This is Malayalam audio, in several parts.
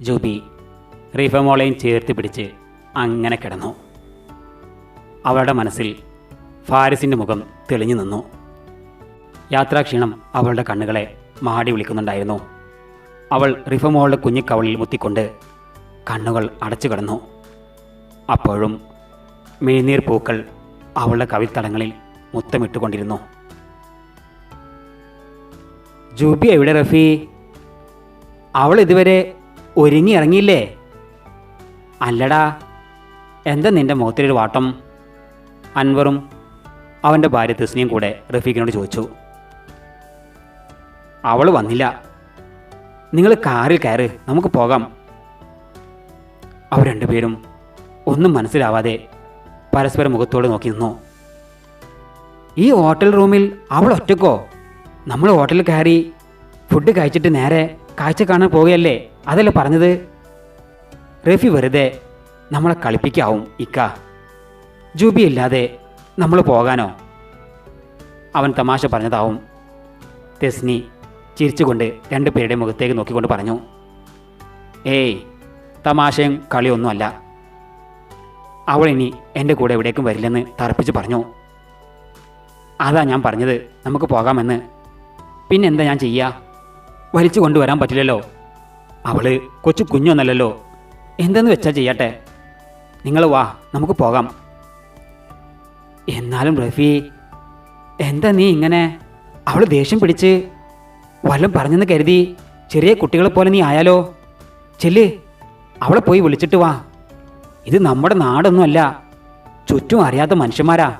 ജൂബി റീഫമോളെയും ചേർത്ത് പിടിച്ച് അങ്ങനെ കിടന്നു. അവളുടെ മനസ്സിൽ ഫാരിസിന്റെ മുഖം തെളിഞ്ഞു നിന്നു. യാത്രാക്ഷീണം അവളുടെ കണ്ണുകളെ മാടി വിളിക്കുന്നുണ്ടായിരുന്നു. അവൾ റിഫമോളുടെ കുഞ്ഞിക്കവളിൽ മുത്തിക്കൊണ്ട് കണ്ണുകൾ അടച്ചു കിടന്നു. അപ്പോഴും മേനീർ പൂക്കൾ അവളുടെ കവിത്തടങ്ങളിൽ മുത്തമിട്ടുകൊണ്ടിരുന്നു. ജൂബി എവിടെ റഫി? അവൾ ഇതുവരെ ഒരുങ്ങി ഇറങ്ങിയില്ലേ അല്ലടാ എന്താ നിന്റെ മുഖത്തിലൊരു വാട്ടം? അൻവറും അവന്റെ ഭാര്യ തസ്നിയും കൂടെ റഫീഖിനോട് ചോദിച്ചു. അവൾ വന്നില്ല. നിങ്ങൾ കാറിൽ കയറ് നമുക്ക് പോകാം. അവർ രണ്ടുപേരും ഒന്നും മനസ്സിലാവാതെ പരസ്പരം മുഖത്തോട് നോക്കി നിന്നു. ഈ ഹോട്ടൽ റൂമിൽ അവൾ ഒറ്റക്കോ? നമ്മൾ ഹോട്ടലിൽ കയറി ഫുഡ് കഴിച്ചിട്ട് നേരെ കാഴ്ച കാണാൻ പോവുകയല്ലേ? അതല്ലേ പറഞ്ഞത്? റഫി വെറുതെ നമ്മളെ കളിപ്പിക്കാവും ഇക്ക. ജൂബി ഇല്ലാതെ നമ്മൾ പോകാനോ? അവൻ തമാശ പറഞ്ഞതാവും. തെസ്നി ചിരിച്ചുകൊണ്ട് രണ്ടു പേരുടെ മുഖത്തേക്ക് നോക്കിക്കൊണ്ട് പറഞ്ഞു ഏയ് തമാശയും കളിയൊന്നുമല്ല. അവൾ ഇനി എന്റെ കൂടെ എവിടേക്കും വരില്ലെന്ന് തറപ്പിച്ച് പറഞ്ഞു. അതാ ഞാൻ പറഞ്ഞത് നമുക്ക് പോകാമെന്ന്. പിന്നെന്താ ഞാൻ ചെയ്യുക വലിച്ചു കൊണ്ടുവരാൻ പറ്റില്ലല്ലോ. അവൾ കൊച്ചു കുഞ്ഞൊന്നല്ലല്ലോ. എന്തെന്ന് വെച്ചാൽ ചെയ്യട്ടെ? നിങ്ങൾ വാ നമുക്ക് പോകാം. എന്നാലും റഫി എന്താ നീ ഇങ്ങനെ? അവൾ ദേഷ്യം പിടിച്ച് വല്ലതും പറഞ്ഞെന്ന് കരുതി ചെറിയ കുട്ടികളെ പോലെ നീ ആയാലോ? ചെല്ല് അവളെ പോയി വിളിച്ചിട്ട് വാ. ഇത് നമ്മുടെ നാടൊന്നുമല്ല ചുറ്റും അറിയാത്ത മനുഷ്യന്മാരാ.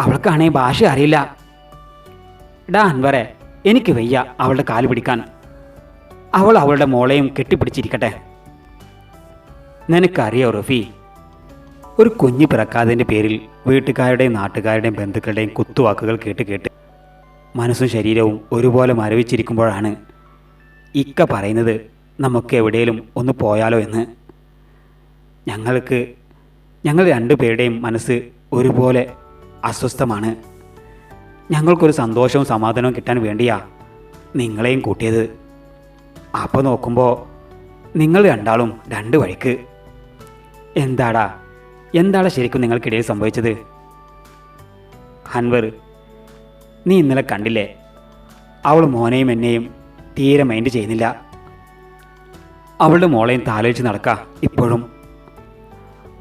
അവൾക്കാണേ ഭാഷ അറിയില്ല. ഡാ അൻവറെ എനിക്ക് വയ്യ അവളുടെ കാൽ പിടിക്കാൻ. അവൾ അവളുടെ മോളെയും കെട്ടിപ്പിടിച്ചിരിക്കട്ടെ. നിനക്കറിയോ റഫി ഒരു കുഞ്ഞ് പിറക്കാതിന്റെ പേരിൽ വീട്ടുകാരുടെയും നാട്ടുകാരുടെയും ബന്ധുക്കളുടെയും കുത്തുവാക്കുകൾ കേട്ട് കേട്ട് മനസ്സും ശരീരവും ഒരുപോലെ മരവിച്ചിരിക്കുമ്പോഴാണ് ഇക്ക പറയുന്നത് നമുക്ക് എവിടെയും ഒന്ന് പോയാലോ എന്ന്. ഞങ്ങൾക്ക് ഞങ്ങൾ രണ്ടുപേരുടെയും മനസ്സ് ഒരുപോലെ അസ്വസ്ഥമാണ്. ഞങ്ങൾക്കൊരു സന്തോഷവും സമാധാനവും കിട്ടാൻ വേണ്ടിയാ നിങ്ങളെയും കൂട്ടിയത്. അപ്പോൾ നോക്കുമ്പോൾ നിങ്ങൾ രണ്ടാളും രണ്ട് വഴിക്ക്. എന്താടാ? എന്താണ് ശരിക്കും നിങ്ങൾക്കിടയിൽ സംഭവിച്ചത്? ഹൻവർ നീ ഇന്നലെ കണ്ടില്ലേ? അവൾ മോനെയും എന്നെയും തീരെ മൈൻഡ് ചെയ്യുന്നില്ല. അവളുടെ മോളെയും താലോചിച്ച് നടക്ക ഇപ്പോഴും.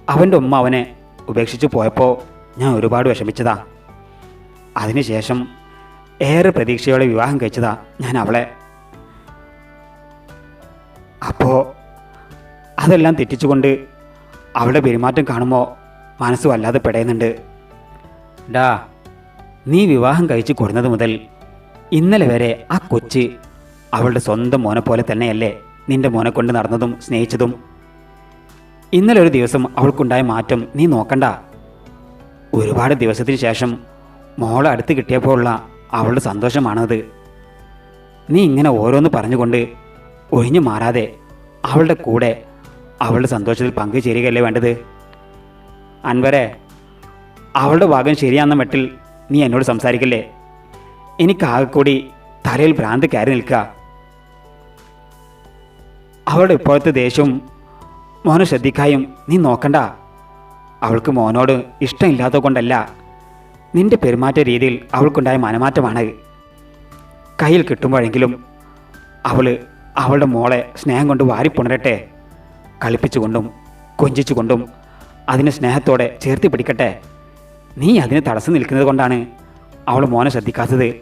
അവന്റെ ഉമ്മ അവനെ ഉപേക്ഷിച്ച് പോയപ്പോൾ ഞാൻ ഒരുപാട് വിഷമിച്ചതാ. അതിനുശേഷം ഏറെ പ്രതീക്ഷയോടെ വിവാഹം കഴിച്ചതാ ഞാൻ അവളെ. അപ്പോൾ അതെല്ലാം തെറ്റിച്ചുകൊണ്ട് അവളുടെ പെരുമാറ്റം കാണുമ്പോൾ മനസ്സ് വല്ലാതെ പെടയുന്നുണ്ട്. ഡാ നീ വിവാഹം കഴിച്ചു കൊടുന്നത് മുതൽ ഇന്നലെ വരെ ആ കൊച്ച് അവളുടെ സ്വന്തം മോനെ പോലെ തന്നെയല്ലേ നിന്റെ മോനെ കൊണ്ട് നടന്നതും സ്നേഹിച്ചതും? ഇന്നലെ ഒരു ദിവസം അവൾക്കുണ്ടായ മാറ്റം നീ നോക്കണ്ട. ഒരുപാട് ദിവസത്തിന് ശേഷം മോളെ അടുത്ത് കിട്ടിയപ്പോഴുള്ള അവളുടെ സന്തോഷമാണത്. നീ ഇങ്ങനെ ഓരോന്ന് പറഞ്ഞുകൊണ്ട് ഒഴിഞ്ഞു മാറാതെ അവളുടെ കൂടെ അവളുടെ സന്തോഷത്തിൽ പങ്കുചേരുകയല്ലേ വേണ്ടത്? അൻവരെ അവളുടെ ഭാഗം ശരിയാണെന്ന മട്ടിൽ നീ എന്നോട് സംസാരിക്കല്ലേ? എനിക്കാകെ കൂടി തലയിൽ ഭ്രാന്ത് കയറി നിൽക്കുക. അവളുടെ ഇപ്പോഴത്തെ ദേഷ്യവും മോനെ ശ്രദ്ധിക്കായും നീ നോക്കണ്ട. അവൾക്ക് മോനോട് ഇഷ്ടമില്ലാത്തത് കൊണ്ടല്ല. നിന്റെ പെരുമാറ്റ രീതിയിൽ അവൾക്കുണ്ടായ മനമാറ്റമാണ്. കയ്യിൽ കിട്ടുമ്പോഴെങ്കിലും അവൾ അവളുടെ മോളെ സ്നേഹം കൊണ്ട് വാരിപ്പുണരട്ടെ കളിപ്പിച്ചുകൊണ്ടും കൊഞ്ചിച്ചുകൊണ്ടും അതിനെ സ്നേഹത്തോടെ ചേർത്തി പിടിക്കട്ടെ. നീ അതിന് തടസ്സം നിൽക്കുന്നത് കൊണ്ടാണ് അവൾ മോനെ ശ്രദ്ധിക്കാത്തത്.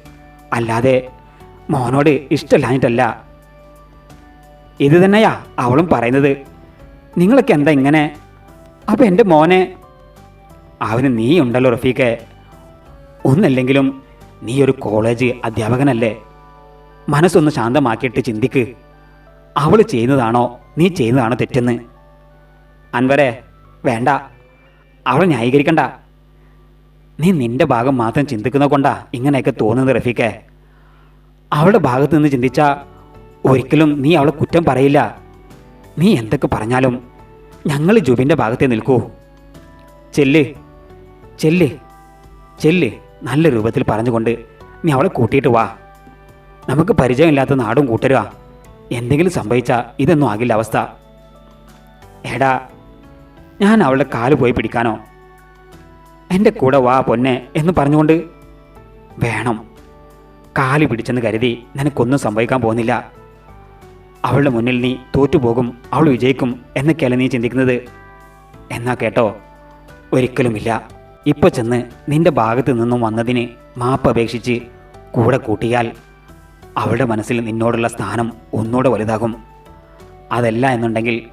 അല്ലാതെ മോനോട് ഇഷ്ടമില്ലാഞ്ഞിട്ടല്ല. ഇത് തന്നെയാ അവളും പറയുന്നത്. നിങ്ങളൊക്കെ എന്താ ഇങ്ങനെ? അപ്പം എന്റെ മോനെ? അവന് നീ ഉണ്ടല്ലോ റഫീഖെ. ഒന്നല്ലെങ്കിലും നീ ഒരു കോളേജ് അധ്യാപകനല്ലേ? മനസ്സൊന്ന് ശാന്തമാക്കിയിട്ട് ചിന്തിക്ക്. അവൾ ചെയ്യുന്നതാണോ? നീ ചെയ്യുന്നതാണോ തെറ്റെന്ന്? അൻവരെ വേണ്ട. അവൾ ന്യായീകരിക്കണ്ട. നീ നിന്റെ ഭാഗം മാത്രം ചിന്തിക്കുന്ന കൊണ്ടാ ഇങ്ങനെയൊക്കെ തോന്നുന്നത് റഫീഖെ. അവളുടെ ഭാഗത്ത് നിന്ന് ചിന്തിച്ചാൽ ഒരിക്കലും നീ അവളെ കുറ്റം പറയില്ല. നീ എന്തൊക്കെ പറഞ്ഞാലും ഞങ്ങൾ ജുബിന്റെ ഭാഗത്തേ നിൽക്കൂ. ചെല്ല് ചെല്ല് ചെല്ല് നല്ല രൂപത്തിൽ പറഞ്ഞുകൊണ്ട് നീ അവളെ കൂട്ടിയിട്ട് വാ. നമുക്ക് പരിചയമില്ലാത്ത നാടും കൂട്ടരുക എന്തെങ്കിലും സംഭവിച്ചാൽ ഇതൊന്നും ആകില്ല അവസ്ഥ. എടാ ഞാൻ അവളുടെ കാൽ പോയി പിടിക്കാനോ? എന്റെ കൂടെ വാ പൊന്നെ എന്ന് പറഞ്ഞുകൊണ്ട് വേണം. കാൽ പിടിച്ചെന്ന് കരുതി നിനക്കൊന്നും സംഭവിക്കാൻ പോകുന്നില്ല. അവളുടെ മുന്നിൽ നീ തോറ്റുപോകും അവൾ വിജയിക്കും എന്നൊക്കെയല്ല നീ ചിന്തിക്കുന്നത്. എന്നാ കേട്ടോ ഒരിക്കലുമില്ല. ഇപ്പോൾ ചെന്ന് നിന്റെ ഭാഗത്ത് നിന്നും വന്നതിന് മാപ്പ് അപേക്ഷിച്ച് കൂടെ കൂട്ടിയാൽ അവളുടെ മനസ്സിൽ നിന്നോടുള്ള സ്ഥാനം ഒന്നുകൂടെ വലുതാകും. അതല്ല എന്നുണ്ടെങ്കിൽ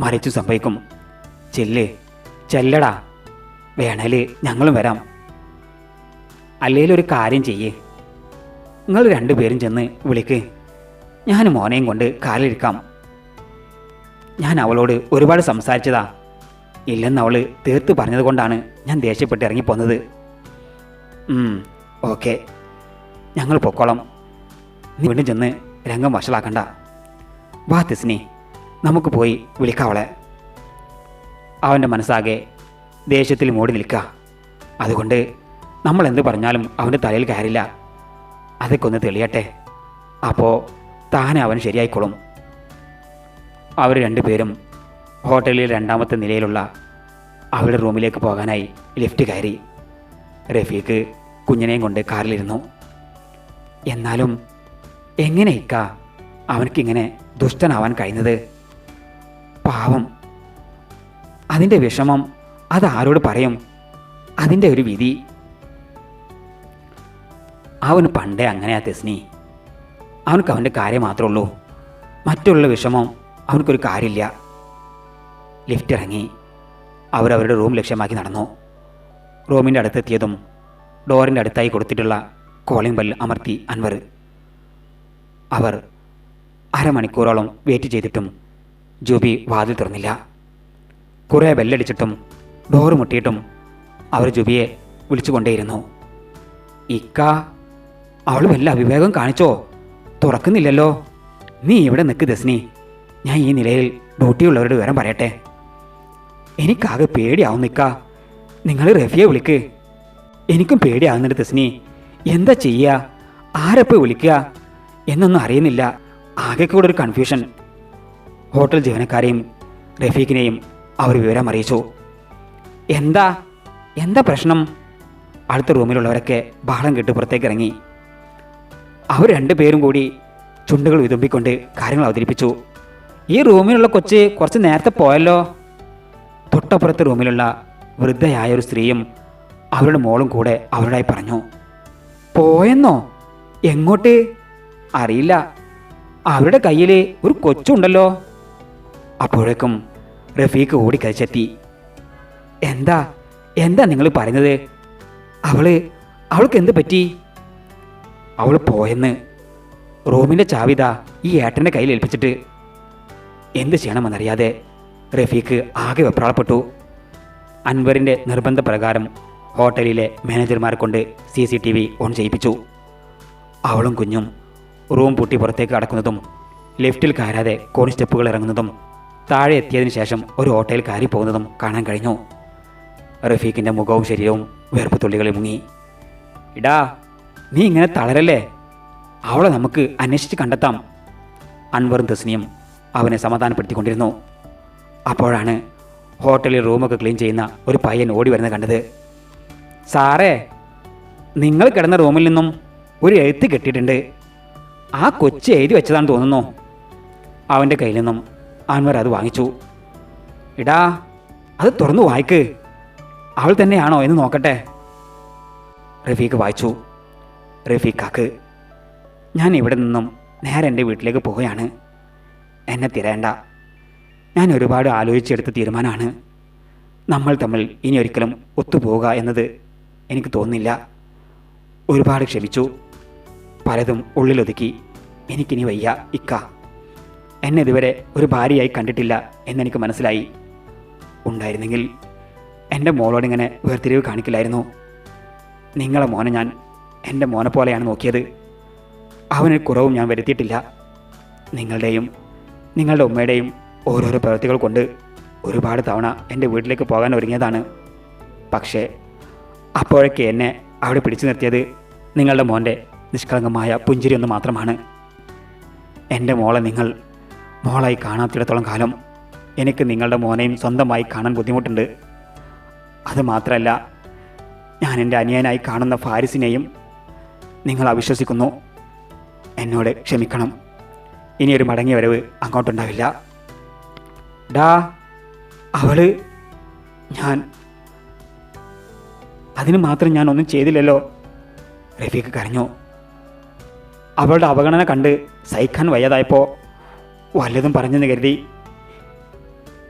മറിച്ചു സംഭവിക്കും. ചെല്ലേ ചെല്ലടാ. വേണേൽ ഞങ്ങളും വരാം. അല്ലേലൊരു കാര്യം ചെയ്യേ. നിങ്ങൾ രണ്ടുപേരും ചെന്ന് വിളിക്ക്. ഞാൻ മോനെയും കൊണ്ട് കാലിരിക്കാം ഞാൻ അവളോട് ഒരുപാട് സംസാരിച്ചതാ. ഇല്ലെന്ന് അവൾ തീർത്ത് പറഞ്ഞതുകൊണ്ടാണ് ഞാൻ ദേഷ്യപ്പെട്ട് ഇറങ്ങിപ്പോന്നത്. ഓക്കെ. ഞങ്ങൾ പൊക്കോളം. നീ വീണ്ടും ചെന്ന് രംഗം വഷളാക്കണ്ട. വാ തിസ്നി നമുക്ക് പോയി വിളിക്കാവളെ അവന്റെ മനസ്സാകെ ദേഷ്യത്തിൽ മൂടി നിൽക്കുക അതുകൊണ്ട് നമ്മൾ എന്ത് പറഞ്ഞാലും അവന്റെ തലയിൽ കയറില്ല. അതൊക്കെ ഒന്ന് തെളിയട്ടെ. അപ്പോൾ താനെ അവൻ ശരിയായിക്കോളും. അവർ രണ്ടുപേരും ഹോട്ടലിൽ രണ്ടാമത്തെ നിലയിലുള്ള അവരുടെ റൂമിലേക്ക് പോകാനായി ലിഫ്റ്റ് കയറി. റഫീഖ് കുഞ്ഞിനെയും കൊണ്ട് കാറിലിരുന്നു. എന്നാലും എങ്ങനെ ഇക്ക അവനക്കിങ്ങനെ ദുഷ്ടനാവാൻ കഴിഞ്ഞത്? പാവം. അതിന്റെ വിഷമം അതാരോട് പറയും? അതിന്റെ ഒരു വിധി. അവന് പണ്ടേ അങ്ങനെയാ തെസ്നി. അവനക്ക് അവന്റെ കാര്യം മാത്രമേ ഉള്ളൂ. മറ്റുള്ള വിഷമം അവനക്കൊരു കാര്യമില്ല. ലിഫ്റ്റ് ഇറങ്ങി അവരവരുടെ റൂം ലക്ഷ്യമാക്കി നടന്നു. റൂമിന്റെ അടുത്തെത്തിയതും ഡോറിന്റെ അടുത്തായി കൊടുത്തിട്ടുള്ള കോളിംഗ് ബെൽ അമർത്തി അൻവർ. അവർ അരമണിക്കൂറോളം വെയിറ്റ് ചെയ്തിട്ടും ജൂബി വാതിൽ തുറന്നില്ല. കുറേ ബെല്ലടിച്ചിട്ടും ഡോർ മുട്ടിയിട്ടും അവർ ജുബിയെ വിളിച്ചുകൊണ്ടേയിരുന്നു. ഇക്ക അവൾ വല്ല അവിവേകം കാണിച്ചോ? തുറക്കുന്നില്ലല്ലോ. നീ ഇവിടെ നിൽക്ക് ദസ്നി. ഞാൻ ഈ നിലയിൽ ഡ്യൂട്ടിയുള്ളവരുടെ വിവരം പറയട്ടെ. എനിക്കാകെ പേടിയാവും നിൽക്ക നിങ്ങൾ റഫിയെ വിളിക്ക്. എനിക്കും പേടിയാവുന്നുണ്ട് ദസ്നി. എന്താ ചെയ്യുക ആരപ്പോൾ വിളിക്കുക എന്നൊന്നും അറിയുന്നില്ല. ആകെ കൂടെ ഒരു കൺഫ്യൂഷൻ ഹോട്ടൽ ജീവനക്കാരെയും റഫീഖിനെയും അവർ വിവരം അറിയിച്ചു. എന്താ? എന്താ പ്രശ്നം? അടുത്ത റൂമിലുള്ളവരൊക്കെ ബഹളം കേട്ട് പുറത്തേക്ക് ഇറങ്ങി. അവർ രണ്ടുപേരും കൂടി ചുണ്ടുകൾ വിതുമ്പിക്കൊണ്ട് കാര്യങ്ങൾ അവതരിപ്പിച്ചു. ഈ റൂമിലുള്ള കൊച്ച് കുറച്ച് നേരത്തെ പോയല്ലോ. തൊട്ടപ്പുറത്തെ റൂമിലുള്ള വൃദ്ധയായ ഒരു സ്ത്രീയും അവരുടെ മോളും കൂടെ അവരോടായി പറഞ്ഞു പോയെന്നോ? എങ്ങോട്ട്? അറിയില്ല. അവരുടെ കയ്യിൽ ഒരു കൊച്ചുണ്ടല്ലോ. അപ്പോഴേക്കും റഫീഖ് ഓടിക്കഴിച്ചെത്തി എന്താ? എന്താ നിങ്ങൾ പറയുന്നത്? അവൾ അവൾക്ക് എന്ത് പറ്റി? അവൾ പോയെന്ന് റൂമിന്റെ ചാവിത ഈ ഏട്ടന്റെ കയ്യിൽ ഏൽപ്പിച്ചിട്ട്. എന്ത് ചെയ്യണമെന്നറിയാതെ റഫീഖ് ആകെ വെപ്രാളപ്പെട്ടു. അൻവറിന്റെ നിർബന്ധപ്രകാരം ഹോട്ടലിലെ മാനേജർമാരെ കൊണ്ട് C C T V on ചെയ്യിപ്പിച്ചു. അവളും കുഞ്ഞും റൂം പൂട്ടി പുറത്തേക്ക് കടക്കുന്നതും ലിഫ്റ്റിൽ കയറാതെ കോണി സ്റ്റെപ്പുകൾ ഇറങ്ങുന്നതും താഴെ എത്തിയതിനു ശേഷം ഒരു ഓട്ടോയിൽ കയറി പോകുന്നതും കാണാൻ കഴിഞ്ഞു. റഫീഖിന്റെ മുഖവും ശരീരവും വേർപ്പ് തുള്ളികളിൽ മുങ്ങി. ഇടാ നീ ഇങ്ങനെ തളരല്ലേ? അവളെ നമുക്ക് അന്വേഷിച്ച് കണ്ടെത്താം. അൻവറും തസ്നിയും അവനെ സമാധാനപ്പെടുത്തിക്കൊണ്ടിരുന്നു. അപ്പോഴാണ് ഹോട്ടലിൽ റൂമൊക്കെ ക്ലീൻ ചെയ്യുന്ന ഒരു പയ്യൻ ഓടി വരുന്നത് കണ്ടത്. സാറേ നിങ്ങൾ കിടന്ന റൂമിൽ നിന്നും ഒരു എഴുത്ത് കെട്ടിയിട്ടുണ്ട്. ആ കൊച്ചു എഴുതി വെച്ചതാണെന്ന് തോന്നുന്നു. അവന്റെ കയ്യിൽ നിന്നും അൻവർ അത് വാങ്ങിച്ചു. ഇടാ അത് തുറന്നു വായിക്ക്. അവൾ തന്നെയാണോ എന്ന് നോക്കട്ടെ. റഫീഖ് വായിച്ചു. റഫീഖാക്ക് ഞാൻ ഇവിടെ നിന്നും നേരെ എന്റെ വീട്ടിലേക്ക് പോവുകയാണ്. എന്നെ തിരയണ്ട. ഞാൻ ഒരുപാട് ആലോചിച്ചെടുത്ത തീരുമാനമാണ്. നമ്മൾ തമ്മിൽ ഇനി ഒരിക്കലും ഒത്തുപോവുക എന്നത് എനിക്ക് തോന്നുന്നില്ല. ഒരുപാട് ക്ഷമിച്ചു. പലതും ഉള്ളിലൊതുക്കി. എനിക്കിനി വയ്യ ഇക്ക. എന്നെ ഇതുവരെ ഒരു ഭാര്യയായി കണ്ടിട്ടില്ല എന്നെനിക്ക് മനസ്സിലായി. ഉണ്ടായിരുന്നെങ്കിൽ എന്റെ മോളോട് ഇങ്ങനെ വേർതിരിവ് കാണിക്കില്ലായിരുന്നു. നിങ്ങളെ മോനെ ഞാൻ എന്റെ മോനെ പോലെയാണ് നോക്കിയത്. അവന് കുറവും ഞാൻ വരുത്തിയിട്ടില്ല. നിങ്ങളുടെയും നിങ്ങളുടെ ഉമ്മയുടെയും ഓരോരോ പ്രവൃത്തികൾ കൊണ്ട് ഒരുപാട് തവണ എന്റെ വീട്ടിലേക്ക് പോകാൻ ഒരുങ്ങിയതാണ്. പക്ഷേ അപ്പോഴൊക്കെ എന്നെ അവിടെ പിടിച്ചു നിർത്തിയത് നിങ്ങളുടെ മോന്റെ നിഷ്കളങ്കമായ പുഞ്ചിരി ഒന്ന് മാത്രമാണ്. എന്റെ മോളെ നിങ്ങൾ മോളായി കാണാത്തിടത്തോളം കാലം എനിക്ക് നിങ്ങളുടെ മോനെയും സ്വന്തമായി കാണാൻ ബുദ്ധിമുട്ടുണ്ട്. അത് മാത്രമല്ല ഞാൻ എന്റെ അനിയനായി കാണുന്ന ഫാരിസിനെയും നിങ്ങൾ അവിശ്വസിക്കുന്നു. എന്നോട് ക്ഷമിക്കണം. ഇനിയൊരു മടങ്ങിയ വരവ് അങ്ങോട്ടുണ്ടാവില്ല. ഡാ അവൾ ഞാൻ അതിന് മാത്രം ഞാൻ ഒന്നും ചെയ്തില്ലല്ലോ. റഫീഖ് കരഞ്ഞു. അവളുടെ അവഗണന കണ്ട് സഹിക്കാൻ വയ്യാതായപ്പോൾ വല്ലതും പറഞ്ഞെന്ന് കരുതി.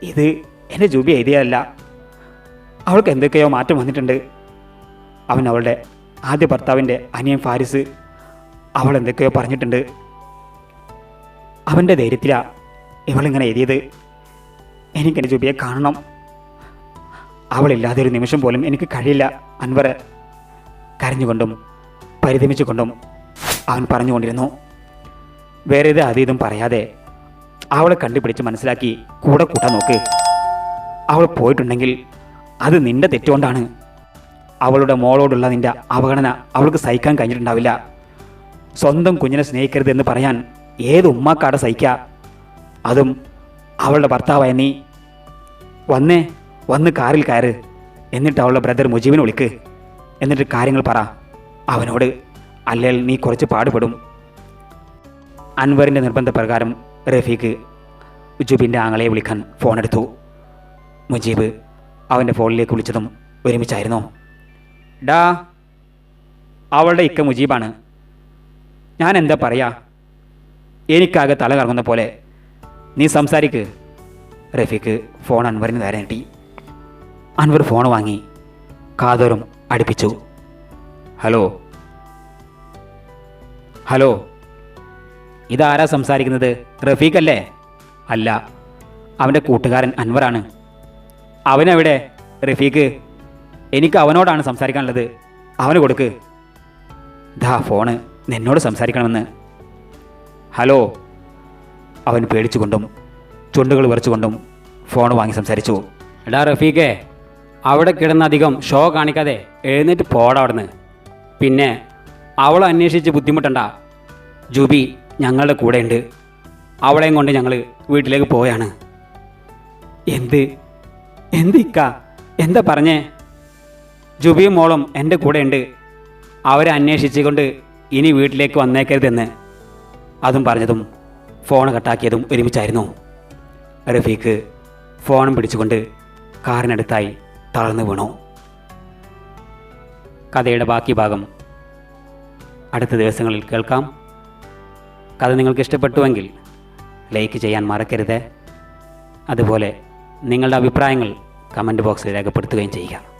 ഇത് എന്റെ ജൂബി എഴുതിയതല്ല. അവൾക്ക് എന്തൊക്കെയോ മാറ്റം വന്നിട്ടുണ്ട്. അവൻ അവളുടെ ആദ്യ ഭർത്താവിന്റെ അനിയൻ ഫാരിസ് അവൾ എന്തൊക്കെയോ പറഞ്ഞിട്ടുണ്ട്. അവന്റെ ധൈര്യത്തിലാണ് ഇവളിങ്ങനെ എഴുതിയത്. എനിക്കെന്റെ ജൂബിയെ കാണണം. അവളില്ലാതെ ഒരു നിമിഷം പോലും എനിക്ക് കഴിയില്ല അൻവറെ. കരഞ്ഞുകൊണ്ടും പരിതമിച്ചുകൊണ്ടും അവൻ പറഞ്ഞുകൊണ്ടിരുന്നു. വേറെ ഇത് അതീതും പറയാതെ അവളെ കണ്ടുപിടിച്ച് മനസ്സിലാക്കി കൂടെ കൂട്ടാൻ നോക്ക്. അവൾ പോയിട്ടുണ്ടെങ്കിൽ അത് നിന്റെ തെറ്റുകൊണ്ടാണ്. അവളുടെ മോളോടുള്ള നിന്റെ അവഗണന അവൾക്ക് സഹിക്കാൻ കഴിഞ്ഞിട്ടുണ്ടാവില്ല. സ്വന്തം കുഞ്ഞിനെ സ്നേഹിക്കരുത് എന്ന് പറയാൻ ഏത് ഉമ്മാക്കാടെ സഹിക്കുക അതും അവളുടെ ഭർത്താവായ നീ. വന്നേ വന്ന് കാറിൽ കയറ്. എന്നിട്ട് അവളുടെ ബ്രദർ മുജീബിനെ വിളിക്ക്. എന്നിട്ട് കാര്യങ്ങൾ പറ. അവനോട് അല്ലെങ്കിൽ നീ കുറച്ച് പാടുപെടും. അൻവറിന്റെ നിർബന്ധപ്രകാരം റഫീഖ് ജുബിന്റെ ആങ്ങളെ വിളിക്കാൻ ഫോണെടുത്തു. മുജീബ് അവന്റെ ഫോണിലേക്ക് വിളിച്ചതും ഒരുമിച്ചായിരുന്നു. ഡാ അവളുടെ ഇക്ക മുജീബാണ്. ഞാൻ എന്താ പറയാ? എനിക്കാകെ തല കറങ്ങുന്ന പോലെ. നീ സംസാരിക്ക്. റഫീഖ് ഫോൺ അൻവറിന് നേരെ നീട്ടി. അൻവർ ഫോൺ വാങ്ങി കാതോറും അടുപ്പിച്ചു. ഹലോ ഹലോ ഇതാരാ സംസാരിക്കുന്നത്? റഫീഖ് അല്ലേ? അല്ല അവന്റെ കൂട്ടുകാരൻ അൻവറാണ്. അവനെവിടെ? റഫീഖ് എനിക്ക് അവനോടാണ് സംസാരിക്കാനുള്ളത്. അവന് കൊടുക്ക്. ദാ ഫോണ്. നിന്നോട് സംസാരിക്കണമെന്ന്. ഹലോ അവൻ പേടിച്ചുകൊണ്ടും ചുണ്ടുകൾ വിറച്ചുകൊണ്ടും ഫോൺ വാങ്ങി സംസാരിച്ചു. എടാ റഫീഖേ അവിടെ കിടന്നധികം ഷോ കാണിക്കാതെ എഴുന്നേറ്റ് പോടാ അവിടുന്ന്. പിന്നെ അവളെ അന്വേഷിച്ച് ബുദ്ധിമുട്ടണ്ട. ജൂബി ഞങ്ങളുടെ കൂടെയുണ്ട്. അവളെയും കൊണ്ട് ഞങ്ങൾ വീട്ടിലേക്ക് പോവുകയാണ് എന്ത്? എന്ത് ഇക്ക? എന്താ പറഞ്ഞേ? ജുബിയും മോളും എന്റെ കൂടെയുണ്ട്. അവരെ അന്വേഷിച്ചുകൊണ്ട് ഇനി വീട്ടിലേക്ക് വന്നേക്കരുതെന്ന് അതും പറഞ്ഞതും ഫോൺ കട്ടാക്കിയതും ഒരുമിച്ചായിരുന്നു. റഫീഖ് ഫോണും പിടിച്ചുകൊണ്ട് കാറിനടുത്തായി തളർന്നു വീണു. കഥയുടെ ബാക്കി ഭാഗം അടുത്ത ദിവസങ്ങളിൽ കേൾക്കാം. കഥ നിങ്ങൾക്ക് ഇഷ്ടപ്പെട്ടുവെങ്കിൽ ലൈക്ക് ചെയ്യാൻ മറക്കരുത്. അതുപോലെ നിങ്ങളുടെ അഭിപ്രായങ്ങൾ കമന്റ് ബോക്സിൽ രേഖപ്പെടുത്തുകയും ചെയ്യുക.